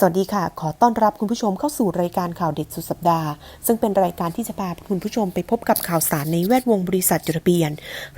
สวัสดีค่ะ ขอต้อนรับคุณผู้ชมเข้าสู่รายการข่าวเด็ดสุดสัปดาห์ ซึ่งเป็นรายการที่จะพาคุณผู้ชมไปพบกับข่าวสารในแวดวงบริษัทจดทะเบียน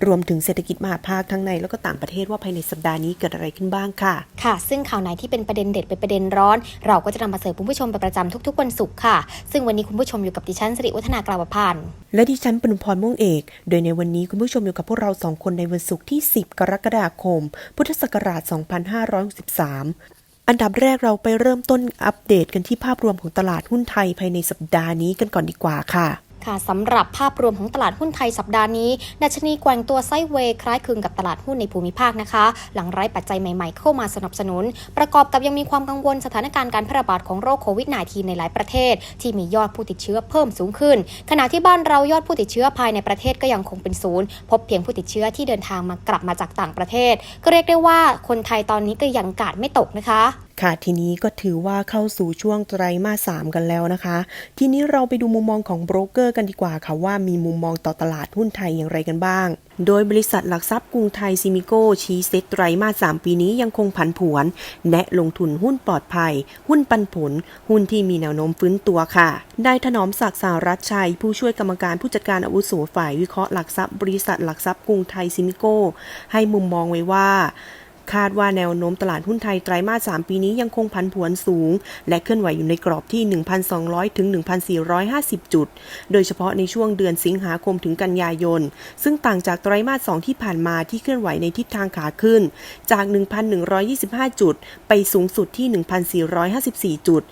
รวมถึงเศรษฐกิจมหาภาคทั้งในแล้วก็ต่างประเทศว่าภายในสัปดาห์นี้เกิดอะไรขึ้นบ้างค่ะ ค่ะ ซึ่งข่าวไหนที่เป็นประเด็นเด็ดเป็นประเด็นร้อน เราก็จะนำมาเสิร์ฟคุณผู้ชมเป็นประจำทุกๆวันศุกร์ค่ะ ซึ่งวันนี้คุณผู้ชมอยู่กับดิฉันสิริวัฒนากลาวพันธ์และดิฉันปนุพรม่วงเอก โดยในวันนี้คุณผู้ชมอยู่กับพวกเราสองคนในวันศุกร์ที่ 10 กรกฎาคม พุทธศักราช 2563 อันดับแรกเราไปเริ่มต้นอัปเดตกันที่ภาพรวมของตลาดหุ้นไทยภายในสัปดาห์นี้กันก่อนดีกว่าค่ะ ค่ะสำหรับภาพรวมของตลาดหุ้นไทยสัปดาห์นี้ ดัชนีแกว่งตัวไซด์เวย์คล้ายคลึงกับตลาดหุ้นในภูมิภาคนะคะ หลังไร้ปัจจัยใหม่ๆเข้ามาสนับสนุน ประกอบกับยังมีความกังวลสถานการณ์การแพร่ระบาดของโรคโควิด -19 ในหลายประเทศ ที่มียอดผู้ติดเชื้อเพิ่มสูงขึ้น ขณะที่บ้านเรายอดผู้ติดเชื้อภายในประเทศก็ยังคงเป็นศูนย์ พบเพียงผู้ติดเชื้อที่เดินทางมากลับมาจากต่างประเทศ ก็เรียกได้ว่าคนไทยตอนนี้ก็ยังกาดไม่ตกนะคะ ค่ะทีนี้ก็ถือว่าเข้าสู่ช่วงไตรมาสสามกันแล้วนะคะ ทีนี้เราไปดูมุมมองของโบรกเกอร์กันดีกว่าค่ะว่ามีมุมมองต่อตลาดหุ้นไทยอย่างไรกันบ้าง โดยบริษัทหลักทรัพย์กรุงไทยซิมิโก้ชี้เซตไตรมาสสามปีนี้ยังคงผันผวน แนะลงทุนหุ้นปลอดภัย หุ้นปันผล หุ้นที่มีแนวโน้มฟื้นตัวค่ะได้ถนอมศักดิ์สารัชชัย ผู้ช่วยกรรมการผู้จัดการอาวุโสฝ่ายวิเคราะห์หลักทรัพย์บริษัทหลักทรัพย์กรุงไทยซิมิโก้ให้มุมมองไว้ว่า คาดว่าแนวโน้มตลาดหุ้นไทยไตรมาส 3 ปีนี้ยังคงผันผวนสูง และเคลื่อนไหวอยู่ในกรอบที่ 1,200 ถึง 1,450 จุด โดยเฉพาะในช่วงเดือนสิงหาคมถึงกันยายน ซึ่งต่างจากไตรมาส 2 ที่ผ่านมาที่เคลื่อนไหวในทิศทางขาขึ้น จาก 1,125 จุด ไปสูงสุดที่ 1,454 จุด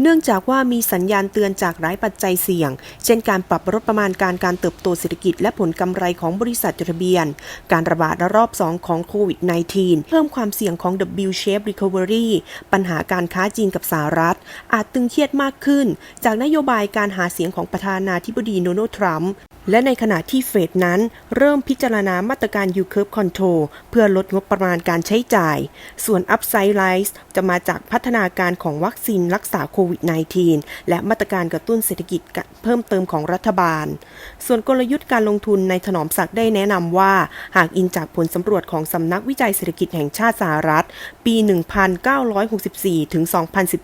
เนื่องจากว่ามีสัญญาณเตือนจากหลายปัจจัยเสี่ยง เช่นการปรับลดประมาณการการเติบโตเศรษฐกิจและผลกำไรของบริษัทจดทะเบียน การระบาดระลอก 2 ของโควิด -19 เพิ่มความเสี่ยงของ W-shape recovery ปัญหาการค้าจีนกับสหรัฐ อาจตึงเครียดมากขึ้น จากนโยบายการหาเสียงของประธานาธิบดีโดนัลด์ทรัมป์ และในขณะที่เฟดนั้น เริ่มพิจารณามาตรการ U curve control เพื่อลดงบประมาณการใช้จ่าย ส่วน upside rise จะมาจากพัฒนาการของวัคซีนรักษาโควิด -19 และมาตรการกระตุ้นเศรษฐกิจเพิ่มเติมของรัฐบาล ส่วนกลยุทธ์การลงทุนในถนอมศักดิ์ได้แนะนำว่า หากอิงจากผลสำรวจของสำนักวิจัยเศรษฐกิจแห่งชาติสหรัฐ ปี 1964 ถึง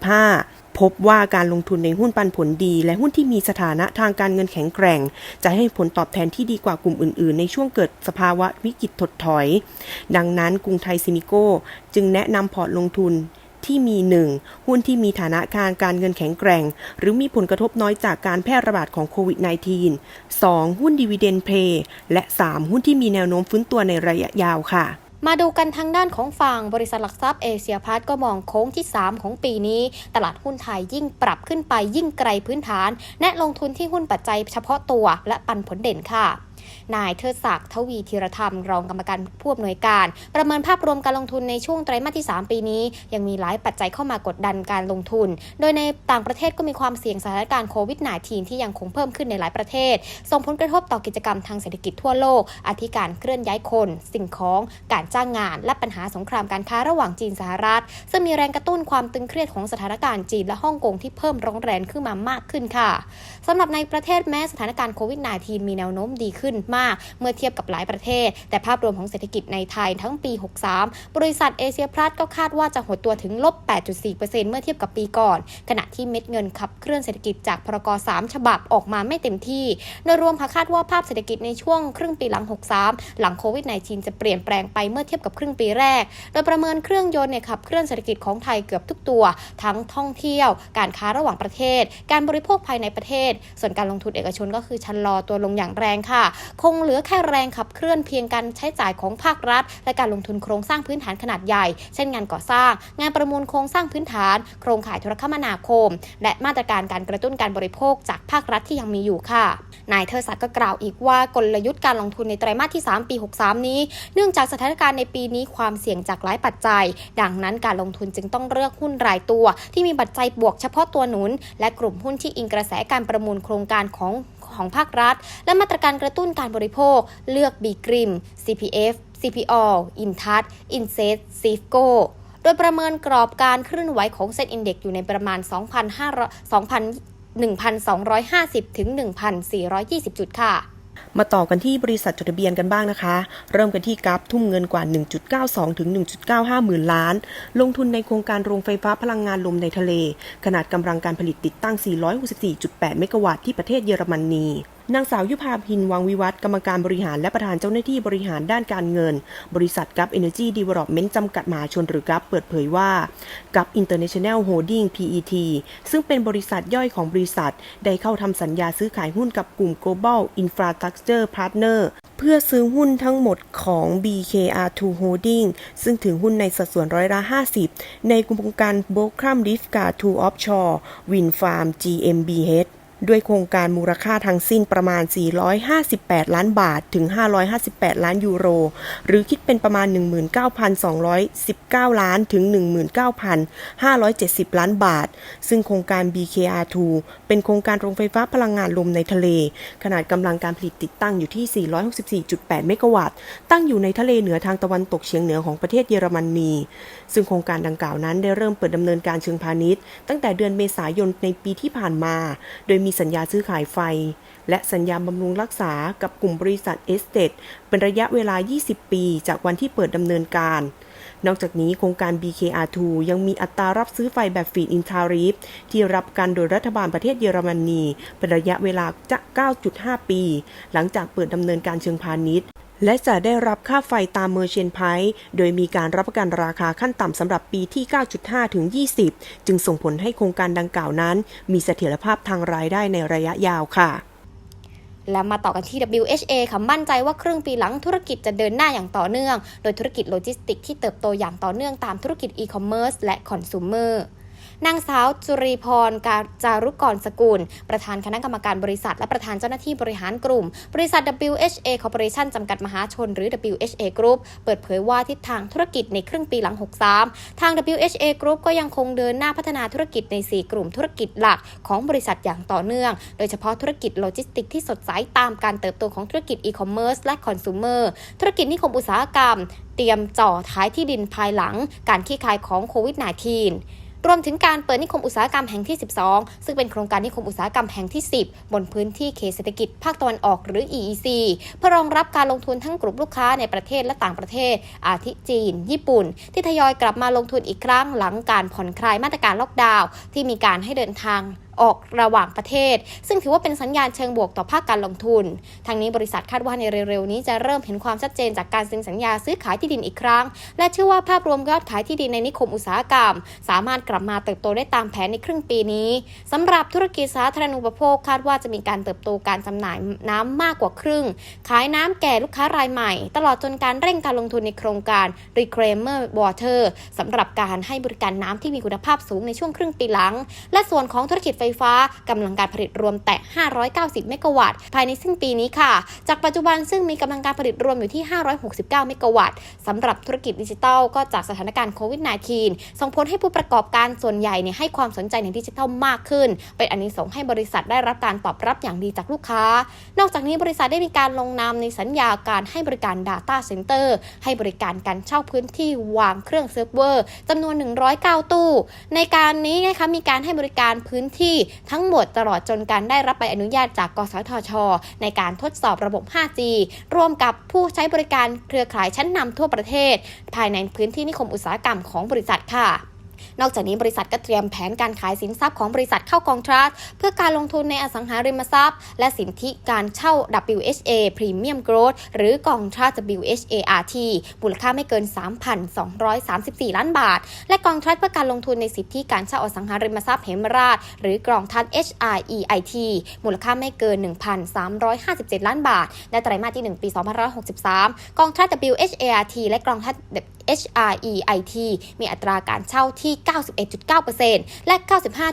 2015 พบว่าการลงทุนในหุ้นปันผลดี และหุ้นที่มีสถานะทางการเงินแข็งแกร่ง จะให้ผลตอบแทนที่ดีกว่ากลุ่มอื่น ๆ ในช่วงเกิดสภาวะวิกฤตถดถอย ดังนั้นกรุงไทยซิมิโกจึงแนะนำพอร์ตลงทุนที่มี 1. หุ้นที่มีฐานะการการเงินแข็งแกร่ง หรือมีผลกระทบน้อยจากการแพร่ระบาดของโควิด -19 2. หุ้นดีเวเดนเพย์และ 3. หุ้นที่มีแนวโน้มฟื้นตัวในระยะยาวค่ะ มาดูกันทางด้านของฝั่งบริษัทหลักทรัพย์เอเชียพาร์ทก็มองโค้งที่ 3 ของปีนี้ ตลาดหุ้นไทยยิ่งปรับขึ้นไปยิ่งไกลพื้นฐาน แนะลงทุนที่หุ้นปัจจัยเฉพาะตัวและปันผลเด่นค่ะ นายเทิดศักดิ์ทวีธีรธรรม รองกรรมการผู้อำนวยการ ประเมินภาพรวมการลงทุนในช่วงไตรมาสที่ 3 ปีนี้ ยังมีหลายปัจจัยเข้ามากดดันการลงทุน โดยในต่างประเทศก็มีความเสี่ยงสถานการณ์โควิด -19 ที่ยังคงเพิ่มขึ้นในหลายประเทศ ส่งผลกระทบต่อกิจกรรมทางเศรษฐกิจทั่วโลก อาทิการเคลื่อนย้ายคน สิ่งของ การจ้างงาน และปัญหาสงครามการค้าระหว่างจีนสหรัฐ ซึ่งมีแรงกระตุ้นความตึงเครียดของสถานการณ์จีนและฮ่องกงที่เพิ่มร้อนแรงขึ้นมามากขึ้นค่ะสำหรับในประเทศแม้สถานการณ์โควิด -19 มีแนวโน้มดีขึ้นมากเมื่อเทียบกับหลายประเทศ แต่ภาพรวมของเศรษฐกิจในไทยทั้งปี 63 บริษัทเอเชียพลัสก็คาดว่าจะหดตัวถึงลบ 8.4%เมื่อเทียบกับปีก่อน ขณะที่เม็ดเงินขับเคลื่อนเศรษฐกิจจากพรก3ฉบับออกมาไม่เต็มที่ โดยรวมค่ะคาดว่าภาพเศรษฐกิจในช่วงครึ่งปีหลัง 63 หลังโควิด -19 จะเปลี่ยนแปลงไปเมื่อเทียบกับครึ่งปีแรก โดยประเมินเครื่องยนต์เนี่ยขับเคลื่อนเศรษฐกิจของไทยเกือบทุกตัว ทั้งท่องเที่ยว การค้าระหว่างประเทศ การบริโภคภายในประเทศ ส่วนการลงทุนเอกชนก็คือชะลอตัวลงอย่างแรงค่ะ โคงเหลือแค่แรงขับเคลื่อนเพียงการใช้จ่ายของภาครัฐ และการลงทุนโครงสร้างพื้นฐานขนาดใหญ่ เช่นงานก่อสร้าง งานประมูลโครงสร้างพื้นฐาน โครงข่ายโทรคมนาคม และมาตรการการกระตุ้นการบริโภคจากภาครัฐที่ยังมีอยู่ค่ะ นายเทอศักดิ์ก็กล่าวอีกว่ากลยุทธ์การลงทุนในไตรมาสที่ 3 ปี 63 นี้ เนื่องจากสถานการณ์ในปีนี้ความเสี่ยงจากหลายปัจจัย ดังนั้นการลงทุนจึงต้องเลือกหุ้นรายตัว ที่มีปัจจัยบวกเฉพาะตัวหนุน และกลุ่มหุ้นที่อิงกระแสการประมูลโครงการของ ของภาครัฐ และมาตรการกระตุ้นการบริโภค เลือกบีกริม CPF CPO อินทัศอินเซสซีฟโกโดยประเมินกรอบการเคลื่อนไหวของเซ็นอินเด็กอยู่ในประมาณ 2,500 2,000 1,250 ถึง 1,420 จุดค่ะ มาต่อกันที่บริษัทจดทะเบียนกันบ้างนะคะ เริ่มกันที่กัฟทุ่มเงินกว่า 1.92 ถึง 1.95 หมื่นล้าน ลงทุนในโครงการโรงไฟฟ้าพลังงานลมในทะเล ขนาดกำลังการผลิตติดตั้ง 464.8 เมกะวัตต์ที่ประเทศเยอรมนี นางสาวยุพาพินวังวิวัฒน์กรรมการบริหารและประธานเจ้าหน้าที่บริหารด้านการเงิน บริษัทกัฟเอเนจีดีเวล็อปเมนต์จำกัดมหาชนหรือกัฟเปิดเผยว่ากัฟอินเตอร์เนชั่นแนลโฮดดิ้ง PET ซึ่งเป็นบริษัทย่อยของบริษัท ได้เข้าทำสัญญาซื้อขายหุ้นกับกลุ่ม Global Infrastructure Partner เพื่อซื้อหุ้นทั้งหมดของ BKR2 Holding ซึ่งถือหุ้นในสัดส่วนร้อยละ 50 ในกลุ่มโครงการ b o k r a m r i f g a 2 Offshore Wind Farm GmbH ด้วยโครงการมูลค่าทั้งสิ้นประมาณ 458 ล้านบาทถึง 558 ล้านยูโร หรือคิดเป็นประมาณ 19,219 ล้านถึง 19,570 ล้านบาท ซึ่งโครงการ BKR2 เป็นโครงการโรงไฟฟ้าพลังงานลมในทะเล ขนาดกำลังการผลิตติดตั้งอยู่ที่ 464.8 เมกะวัตต์ ตั้งอยู่ในทะเลเหนือทางตะวันตกเฉียงเหนือของประเทศเยอรมนี ซึ่งโครงการดังกล่าวนั้นได้เริ่มเปิดดำเนินการเชิงพาณิชย์ ตั้งแต่เดือนเมษายนในปีที่ผ่านมา โดยมีสัญญาซื้อขายไฟ และสัญญาบำรุงรักษากับกลุ่มบริษัทเอสเตดเป็นระยะเวลา 20 ปี จากวันที่เปิดดำเนินการนอกจากนี้โครงการ BKR2 ยังมีอัตรารับซื้อไฟแบบฟีดอินทาริฟที่รับกันโดยรัฐบาลประเทศเยอรมนีเป็นระยะเวลาจะ9.5 ปี หลังจากเปิดดำเนินการเชิงพาณิชย์ และจะได้รับค่าไฟตามเมอร์เชนไพร์โดยมีการรับประกันราคาขั้นต่ำสำหรับปีที่ 9.5 ถึง 20 จึงส่งผลให้โครงการดังกล่าวนั้น มีเสถียรภาพทางรายได้ในระยะยาวค่ะ และมาต่อกันที่ WHA ค่ะมั่นใจว่าครึ่งปีหลังธุรกิจจะเดินหน้าอย่างต่อเนื่อง โดยธุรกิจโลจิสติกที่เติบโตอย่างต่อเนื่องตามธุรกิจอีคอมเมิร์ซและคอน sumer นางสาวจุรีพรการจารุกรสกุล ประธานคณะกรรมการบริษัท และประธานเจ้าหน้าที่บริหารกลุ่ม บริษัท WHA Corporation จำกัดมหาชน หรือ WHA Group เปิดเผยว่าทิศทางธุรกิจในครึ่งปีหลัง 63 ทาง WHA Group ก็ยังคงเดินหน้าพัฒนาธุรกิจใน 4 กลุ่มธุรกิจหลักของบริษัทอย่างต่อเนื่อง โดยเฉพาะธุรกิจโลจิสติกที่สดใสตามการเติบโตของธุรกิจอีคอมเมิร์ซและคอน sumer ธุรกิจนิคมอุตสาหกรรม เตรียมจ่อท้ายที่ดินภายหลังการขี้คายของโควิด -19 รวมถึงการเปิดนิคมอุตสาหกรรมแห่งที่ 12 ซึ่งเป็นโครงการนิคมอุตสาหกรรมแห่งที่ 10 บนพื้นที่เขตเศรษฐกิจภาคตะวันออกหรือ EEC เพื่อรองรับการลงทุนทั้งกลุ่มลูกค้าในประเทศและต่างประเทศ อาทิจีน ญี่ปุ่น ที่ทยอยกลับมาลงทุนอีกครั้งหลังการผ่อนคลายมาตรการล็อกดาวน์ที่มีการให้เดินทางออกระหว่างประเทศ ซึ่งถือว่าเป็นสัญญาณเชิงบวกต่อภาคการลงทุน ทางนี้บริษัทคาดว่าในเร็วๆ นี้จะเริ่มเห็นความชัดเจนจากการเซ็นสัญญาซื้อขายที่ดินอีกครั้ง และเชื่อว่าภาพรวมยอดขายที่ดินในนิคมอุตสาหกรรม สามารถกลับมาเติบโตได้ตามแผนในครึ่งปีนี้สำหรับธุรกิจสาธารณูปโภคคาดว่าจะมีการเติบโตการจำหน่ายน้ำมากกว่าครึ่ง ขายน้ำแก่ลูกค้ารายใหม่ ตลอดจนการเร่งการลงทุนในโครงการ Reclaimer Water สำหรับการให้บริการน้ำที่มีคุณภาพสูงในช่วงครึ่งปีหลัง และส่วนของธุรกิจไฟฟ้ากำลังการผลิตรวมแต่ 590 เมกะวัตต์ ภายในสิ้นปีนี้ค่ะ จากปัจจุบันซึ่งมีกำลังการผลิตรวมอยู่ที่ 569 เมกะวัตต์สำหรับธุรกิจดิจิทัลก็จากสถานการณ์โควิด -19 ส่งผลให้ผู้ประกอบการส่วนใหญ่เนี่ยให้ความสนใจในดิจิทัลมากขึ้น เป็นอันนี้ส่งให้บริษัทได้รับการตอบรับอย่างดีจากลูกค้า นอกจากนี้บริษัทได้มีการลงนามในสัญญาการให้บริการ Data Center ให้บริการการเช่าพื้นที่วางเครื่องเซิร์ฟเวอร์จำนวน 109 ตู้ ในการนี้นะคะมีการให้บริการพื้นที่ทั้งหมดตลอดจนการได้รับใบอนุญาตจากกสทช ในการทดสอบระบบ 5G ร่วมกับผู้ใช้บริการเครือข่ายชั้นนำทั่วประเทศ ภายในพื้นที่นิคมอุตสาหกรรมของบริษัทค่ะ นอกจากนี้บริษัทก็เตรียมแผนการขายสินทรัพย์ของบริษัทเข้ากองทรัสต์เพื่อการลงทุนในอสังหาริมทรัพย์ และสินธิการเช่า WHA Premium Growth หรือกองทรัสต์ WHART มูลค่าไม่เกิน 3,234 ล้านบาท และกองทรัสต์เพื่อการลงทุนในสิทธิการเช่าอสังหาริมทรัพย์เหมราช หรือกองทัพ HREIT มูลค่าไม่เกิน 1,357 ล้านบาทในไตรมาสที่ 1 ปี 2563 กองทัพ WHART และกองทัพ HREIT มีอัตราการเช่าที่91.9%และ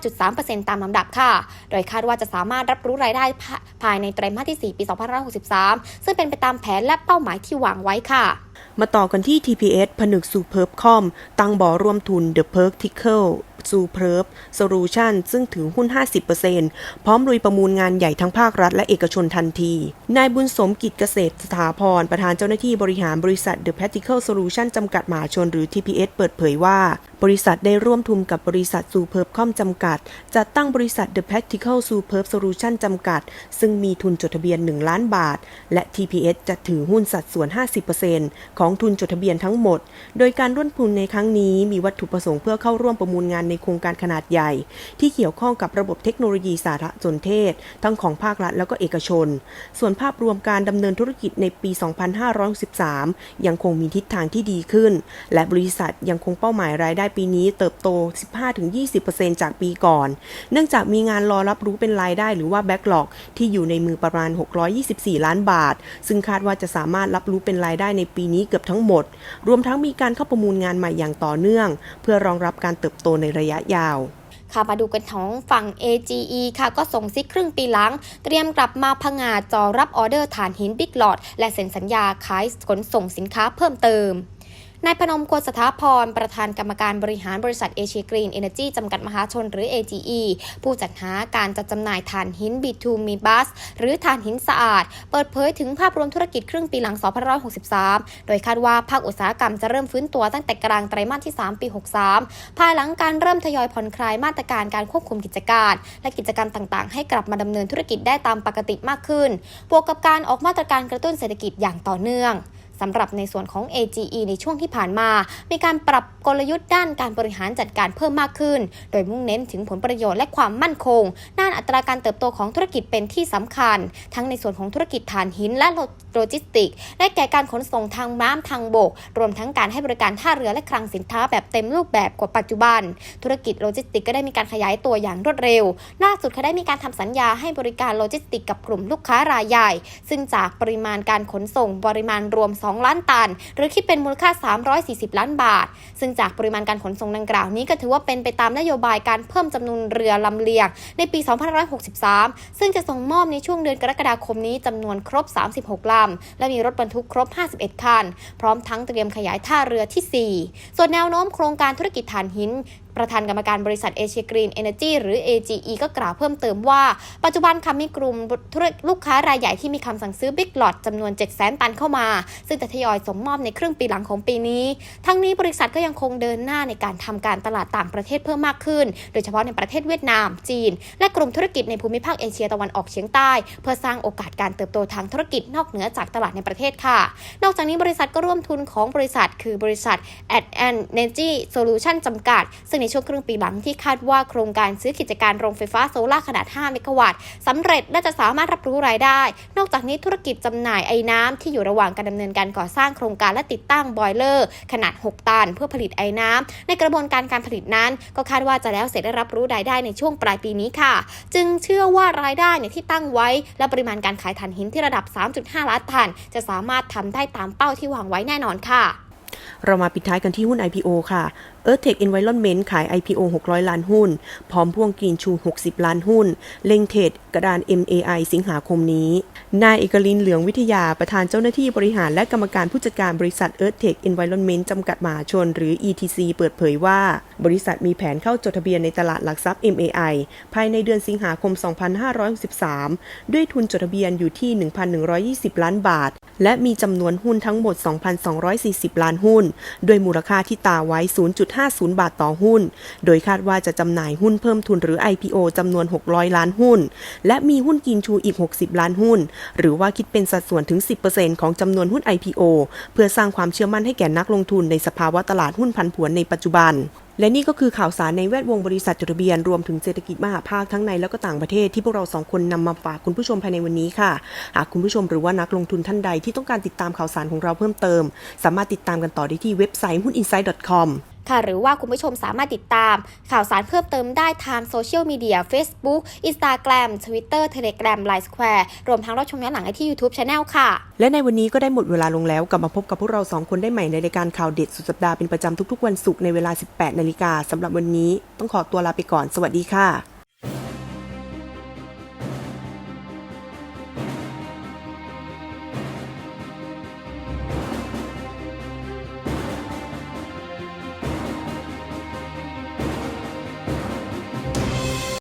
95.3%ตามลำดับค่ะ โดยคาดว่าจะสามารถรับรู้รายได้ภาภายในไตรมาสที่ 4 ปี 2563 ซึ่งเป็นไปตามแผนและเป้าหมายที่วางไว้ค่ะ มาต่อกันที่ TPS ผนึก Superb Com ตั้งบ่อร่วมทุน The Practical Superb Solution ซึ่งถือหุ้น 50%พร้อมลุยประมูลงานใหญ่ทั้งภาครัฐและเอกชนทันที นายบุญสมกิจเกษตรสถาพร ประธานเจ้าหน้าที่บริหารบริษัท The Practical Solution จำกัดมหาชนหรือ TPS เปิดเผยว่า บริษัทได้ร่วมทุนกับบริษัท Superb Com จำกัด จัดตั้งบริษัท The Practical Superb Solution จำกัด ซึ่งมีทุนจดทะเบียน 1 ล้านบาท และ TPS จะถือหุ้นสัดส่วน 50%ของทุนจดทะเบียนทั้งหมด โดยการร่วมทุนในครั้งนี้มีวัตถุประสงค์เพื่อเข้าร่วมประมูลงานในโครงการขนาดใหญ่ ที่เกี่ยวข้องกับระบบเทคโนโลยีสารสนเทศ ทั้งของภาครัฐแล้วก็เอกชน ส่วนภาพรวมการดำเนินธุรกิจในปี 2563ยังคงมีทิศทางที่ดีขึ้น และบริษัทยังคงเป้าหมายรายได้ปีนี้เติบโต 15-20%จากปีก่อน เนื่องจากมีงานรอรับรู้เป็นรายได้หรือว่าแบ็กหลอกที่อยู่ในมือประมาณ 624 ล้านบาท ซึ่งคาดว่าจะสามารถรับรู้เป็นรายได้ในปีนี้เกือบทั้งหมด รวมทั้งมีการเข้าประมูลงานใหม่อย่างต่อเนื่อง เพื่อรองรับการเติบโตในระยะยาวค่ะมาดูกันของฝั่ง AGE ค่ะก็ส่งซิกครึ่งปีหลัง เตรียมกลับมาพงาจอรับออเดอร์ฐานหินบิ๊กหลอด และเซ็นสัญญาขายขนส่งสินค้าเพิ่มเติม นายพนมควรสถาพร ประธานกรรมการบริหารบริษัทเอเชียกรีนเอเนจีจำกัดมหาชนหรือ AGE ผู้จัดหาการจัดจำหน่ายถ่านหินบิทูมีบัส หรือถ่านหินสะอาด เปิดเผยถึงภาพรวมธุรกิจครึ่งปีหลัง 2563 โดยคาดว่าภาคอุตสาหกรรมจะเริ่มฟื้นตัวตั้งแต่กลางไตรมาสที่ 3 ปี 63 ภายหลังการเริ่มทยอยผ่อนคลายมาตรการการควบคุมกิจการ และกิจกรรมต่างๆ ให้กลับมาดำเนินธุรกิจได้ตามปกติมากขึ้น บวกกับการออกมาตรการกระตุ้นเศรษฐกิจอย่างต่อเนื่อง สำหรับในส่วนของ AGE ในช่วงที่ผ่านมา มีการปรับกลยุทธ์ด้านการบริหารจัดการเพิ่มมากขึ้น โดยมุ่งเน้นถึงผลประโยชน์และความมั่นคง ด้านอัตราการเติบโตของธุรกิจเป็นที่สำคัญ ทั้งในส่วนของธุรกิจถ่านหินและโลจิสติก และแก่การขนส่งทางน้ำทางบก รวมทั้งการให้บริการท่าเรือและคลังสินค้าแบบเต็มรูปแบบกว่าปัจจุบัน ธุรกิจโลจิสติกก็ได้มีการขยายตัวอย่างรวดเร็ว ล่าสุดเขาได้มีการทำสัญญาให้บริการโลจิสติกกับกลุ่มลูกค้ารายใหญ่ ซึ่งจากปริมาณการขนส่งปริมาณรวม2ล้านตัน หรือคิดเป็นมูลค่า 340 ล้านบาท ซึ่งจากปริมาณการขนส่งดังกล่าวนี้ก็ถือว่าเป็นไปตามนโยบายการเพิ่มจำนวนเรือลำเลียง ในปี 2563 ซึ่งจะส่งมอบในช่วงเดือนกรกฎาคมนี้จำนวนครบ 36ลำและมีรถบรรทุกครบ 51 คัน พร้อมทั้งเตรียมขยายท่าเรือที่ 4 ส่วนแนวโน้มโครงการธุรกิจถ่านหิน ประธานกรรมการบริษัทเอเชียกรีนเอเนจีหรือ AGE ก็กล่าวเพิ่มเติมว่า ปัจจุบันค่ะมีกลุ่มธุรลูกค้ารายใหญ่ที่มีคำสั่งซื้อบิ๊กหลอดจำนวน7 0 0 0 0 0ตันเข้ามา ซึ่งจะทยอยส่งมอบในครึ่งปีหลังของปีนี้ ทั้งนี้บริษัทก็ยังคงเดินหน้าในการทำการตลาดต่างประเทศเพิ่มมากขึ้น โดยเฉพาะในประเทศเวียดนาม จีน และกลุ่มธุรกิจในภูมิภาคเอเชียตะวันออกเฉียงใต้ เพื่อสร้างโอกาสการเติบโตทางธุรกิจนอกเหนือจากตลาดในประเทศค่ะ นอกจากนี้บริษัทก็ร่วมทุนของบริษัท คือบริษัท a d Energy Solution จำกัด ซึ่งในช่วงครึ่งปีหลังที่คาดว่าโครงการซื้อกิจการโรงไฟฟ้าโซลาร์ขนาด 5 เมกะวัตต์สำเร็จและจะสามารถรับรู้รายได้ นอกจากนี้ธุรกิจจำหน่ายไอ้น้ำที่อยู่ระหว่างการดำเนินการก่อสร้างโครงการและติดตั้งบอยเลอร์ ขนาด 6 ตัน เพื่อผลิตไอ้น้ำในกระบวนการการผลิตนั้น ก็คาดว่าจะแล้วเสร็จได้รับรู้รายได้ในช่วงปลายปีนี้ค่ะ จึงเชื่อว่ารายได้เนี่ยที่ตั้งไว้ และปริมาณการขายถ่านหินที่ระดับ 3.5 ล้านตันจะสามารถทำได้ตามเป้าที่วางไว้แน่นอนค่ะเรามาปิดท้ายกันที่หุ้น IPO ค่ะ Earthtech Environment ขาย IPO 600 ล้านหุ้น พร้อมพ่วงกรีนชู 60 ล้านหุ้น เล็งเทรดกระดาน MAI สิงหาคมนี้ นายเอกลินเหลืองวิทยาประธานเจ้าหน้าที่บริหารและกรรมการผู้จัดการบริษัท Earthtech Environment จำกัดมหาชน หรือ ETC เปิดเผยว่า บริษัทมีแผนเข้าจดทะเบียนในตลาดหลักทรัพย์ MAI ภายในเดือนสิงหาคม 2563 ด้วยทุนจดทะเบียนอยู่ที่ 1,120 ล้านบาท และมีจำนวนหุ้นทั้งหมด 2,240 ล้านหุ้น ด้วยมูลค่าที่ตาไว้50 บาทต่อหุ้น โดยคาดว่าจะจำหน่ายหุ้นเพิ่มทุนหรือ IPO จำนวน 600 ล้านหุ้น และมีหุ้นกินชูอีก 60 ล้านหุ้น หรือว่าคิดเป็นสัดส่วนถึง 10%ของจำนวนหุ้น IPO เพื่อสร้างความเชื่อมั่นให้แก่นักลงทุนในสภาวะตลาดหุ้นพันผวนในปัจจุบันและนี่ก็คือข่าวสารในแวดวงบริษัทจดทะเบียน รวมถึงเศรษฐกิจมหาภาคทั้งในและก็ต่างประเทศที่พวกเราสองคนนำมาฝากคุณผู้ชมภายในวันนี้ค่ะ หากคุณผู้ชมหรือว่านักลงทุนท่านใดที่ต้องการติดตามข่าวสารของเราเพิ่มเติม สามารถติดตามกันต่อได้ที่เว็บไซต์หุ้น insight.com ค่ะหรือว่าคุณผู้ชมสามารถติดตาม ข่าวสารเพิ่มเติมได้ทางโซเชียลมีเดีย Facebook Instagram Twitter Telegram Line Square รวมทั้งรับชมย้อนหลังได้ที่ YouTube Channel ค่ะ และในวันนี้ก็ได้หมดเวลาลงแล้วกลับมาพบกับพวกเราสองคนได้ใหม่ในรายการข่าวเด็ดสุดสัปดาห์เป็นประจำทุกๆ วันศุกร์ในเวลา 18 นาฬิกาสำหรับวันนี้ต้องขอตัวลาไปก่อน สวัสดีค่ะ